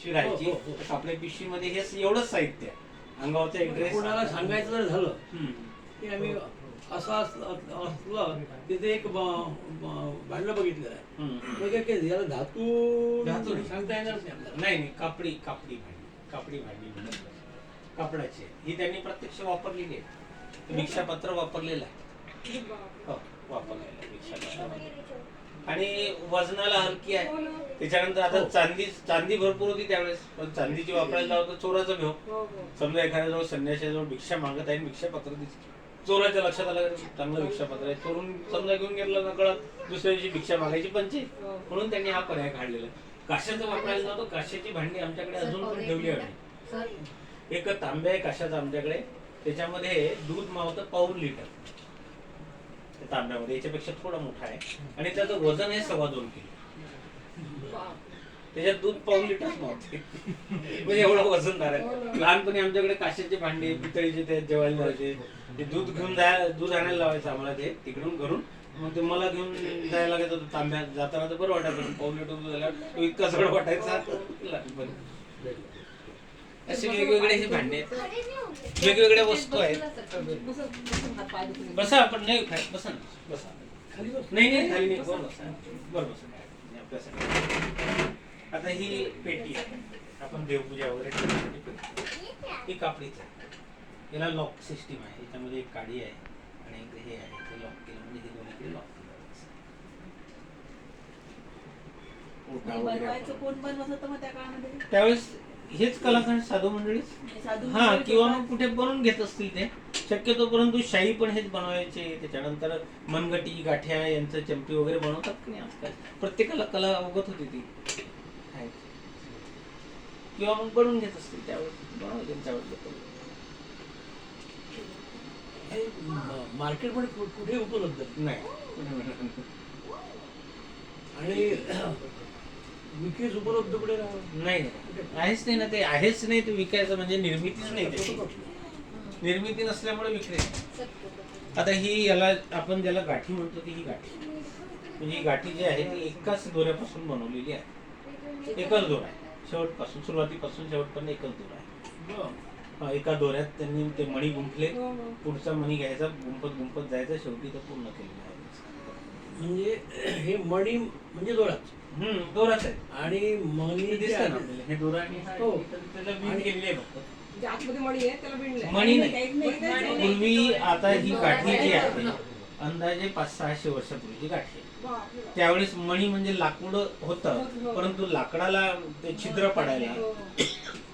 पिशवी राहायची हो, हो, हो. कापडी पिशवीमध्ये हे एवढंच साहित्य आहे. अंगावरचा एक ड्रेस कोणाला सांगायचं जर झालं हम्म. की आम्ही असं अस- असलं तिथे एक ब- ब- भांडं बघितलेलं आहे? याला धातू धातू नाही. सांगता येणार नाही नाही कापडी कापडी भांडी कापडी भांडी. कापडाची. ही त्यांनी प्रत्यक्ष वापरलेली आहे भिक्षापत्र वापरलेलं आहे हो वापरलेलं आहे भिक्षापत्र आणि वजनाला हलकी आहे. त्याच्यानंतर आता हो. चांदी चांदी भरपूर होती त्यावेळेस. पण चांदीची वापरायला लावतो चोराचा भेव हो, समजा एखाद्याजवळ संन्याशाजवळ भिक्षा मागत आहे आणि भिक्षापत्र दिसते. चोराच्या लक्षात आलं चांगलं भिक्षापत्र आहे. चोरून समजा घेऊन गेलं नकळत दुसऱ्या दिवशी भिक्षा मागायची पंचे. म्हणून त्यांनी हा पर्याय काढलेला. काशाचं वापरायला जातो काशाची भांडी आमच्याकडे अजून पण ठेवली आहे एक तांब्या आहे काशाचा आमच्याकडे. त्याच्यामध्ये दूध मावतं पाऊन लिटर. तांब्यामध्ये याच्यापेक्षा थोडा मोठा आहे. आणि त्याचं वजन आहे सव्वा दोन किलो. त्याच्यात दूध पाऊन लिटर म्हणजे एवढं वजनदार आहे लहानपणी आमच्याकडे काशाचे भांडे पितळीचे ते जेवायला लावायचे. ते दूध घेऊन जाय दूध आणायला लावायचं आम्हाला ते तिकडून घरून. मग ते मला घेऊन जायला लागायचं होतं तांब्यात जाताना तर बरं वाटायचं पाऊन लिटर दूध झाल्यावर तो इतका सगळं वाटायचा. लहानपणी. असे वेगवेगळे हे भांडे आहेत. वेगवेगळ्या वस्तू आहेत. बसा आपण नाही खाय बसा ना. बसा. नाही नाही खाली नाही. बरं बसा. बरं बसा. नाही, आपल्यासाठी. आता ही पेटी आहे. आपण देवपूजा वगैरे ठेवण्यासाठी पेटी. ही कापडीच आहे. याला लॉक सिस्टीम आहे. याच्यामध्ये एक काडी आहे आणि एक हे आहे. ते लॉक केलं म्हणजे हे दोन्हीकडे लॉक केलं. ओटा वगैरे बनवायचं आपण- कोण बनवत होतं मग त्या काळामध्ये? त्यावेळेस हेच कलाकार साधू मंडळीच साधू हा मंडळी किंवा मग कुठे बनवून घेत असतील ते. शक्यतो परंतु शाही पण हेच बनवायचे. त्याच्यानंतर मनगटी गाठ्या यांचं चमटी वगैरे बनवतात की नाही आजकाल? प्रत्येकाला कला अवगत होती ती. किंवा मग बनवून घेत असतील त्यावेळेस बनवलं त्यांच्यावर लोकं. म- मार्केटमध्ये कु- कुठे उपलब्ध. नाही. आणि विक्रीस उपलब्ध कुठे नाही आहेच नाही ना ते आहेच नाही ते विकायचं म्हणजे निर्मितीच नाही त्याची निर्मिती नसल्यामुळे विक्री. आता ही याला आपण ज्याला गाठी म्हणतो ती ही गाठी. म्हणजे ही गाठी जी आहे ती एकाच दोऱ्यापासून बनवलेली आहे. एकच दोरा आहे. शेवटपासून सुरुवातीपासून शेवटपर्यंत एकच दोरा आहे. हा, एका दोऱ्यात त्यांनी ते मणी गुंफले. हो, हो. पुढचा मणी घ्यायचा गुंफत गुंफत जायचा शेवटी तो पूर्ण केलेला आहे. म्हणजे हे मणी म्हणजे दोराच. हम्म दोराच आहे आणि मणी हे ना आपल्याला. हे दोरा आणि हा हो. इथं त्याला वीण केलेली आहे फक्त. जे आतमध्ये मणी आहे त्याला विणलंय मणी नाही. पूर्वी आता ही गाठी जी आहे अंदाजे पाच सहाशे वर्षापूर्वीची आहे. बापरे. त्यावेळेस मणी म्हणजे लाकूड होतं परंतु लाकडाला ते छिद्र पडायला हो,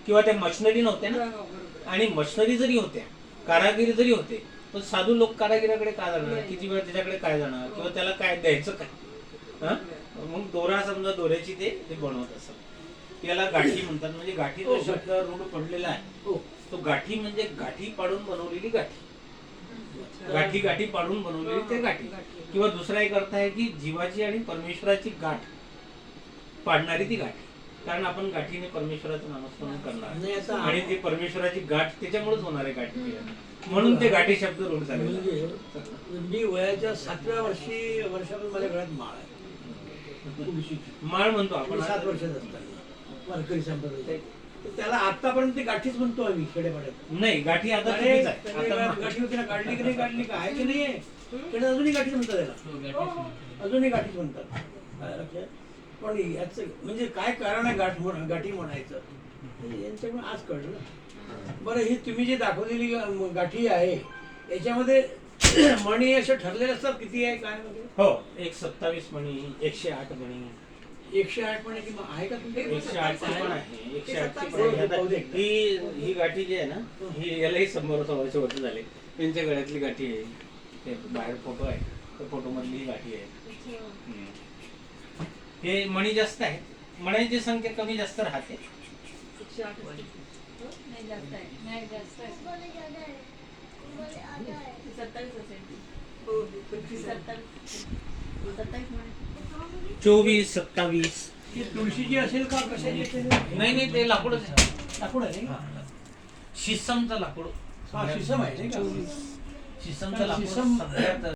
किंवा त्या मशिनरी नव्हत्या हो. ना बरोबर. आणि मशिनरी जरी होत्या कारागिरी जरी होते पण साधू लोक कारागिराकडे काय जाणार? किती वेळ त्याच्याकडे काय जाणार? किंवा त्याला काय द्यायचं काय? हा? मग दोरा समजा दोऱ्याची ते बनवत असत त्याला गाठी म्हणतात. म्हणजे गाठी जो हो. शब्द रूढ पडलेला आहे हो. तो गाठी म्हणजे गाठी पाडून बनवलेली गाठी. गाठी गाठी पाडून बनवलेली ते गाठी. किंवा दुसरा एक अर्थ आहे की जीवाची आणि परमेश्वराची गाठ पाडणारी ती गाठी. कारण आपण गाठीने परमेश्वराचं नामस्मरण करणार. आणि ती परमेश्वराची गाठ त्याच्यामुळेच होणार आहे. गाठी म्हणून ते गाठी शब्द रूढ झाले म्हणजे मी वयाच्या सातव्या वर्षी वर्षापासून माझ्या घरात माळ आहे. माळ म्हणतो आपण. सात वर्षात असताना वारकरी संप्रदाय त्याला आतापर्यंत ते गाठीच म्हणतो आम्ही खेडेपाड्यात. नाही गाठी आता गाठी होती ना काढली की नाही काढली का? आहे की नाही? अजूनही गाठीच म्हणतात त्याला. अजूनही गाठीच म्हणतात. काय? पण याच म्हणजे काय कारण आहे गाठ म्हण- गाठी म्हणायचं? हे यांच्यामुळे आज कळलं बरं ही तुम्ही जी दाखवलेली गाठी आहे याच्यामध्ये मणी असे ठरलेले असतात किती आहे काय हो. एक सत्तावीस मणी एकशे आठ मणी. एकशे आठ मणी आहे का तुमच्याकडे एकशे आठची पण आहे. एकशे पण हो, पाहू दे. ही ही गाठी जी आहे ना ही यालाही शंभर सव्वाशे वर्ष झाले. त्यांच्या गळ्यातली गाठी आहे. ते बाहेर फोटो आहे. त्या फोटो मधली ही गाठी आहे. हे मणी जास्त आहेत मण्यांची संख्या कमी जास्त राहते. चोवीस सत्तावीस. ही तुळशीची असेल का? कशाची नाही नाही ते लाकूडच आहे. लाकूड आहे? शिसमचं लाकूड. हा शिसम आहे शिसमचं लाकूड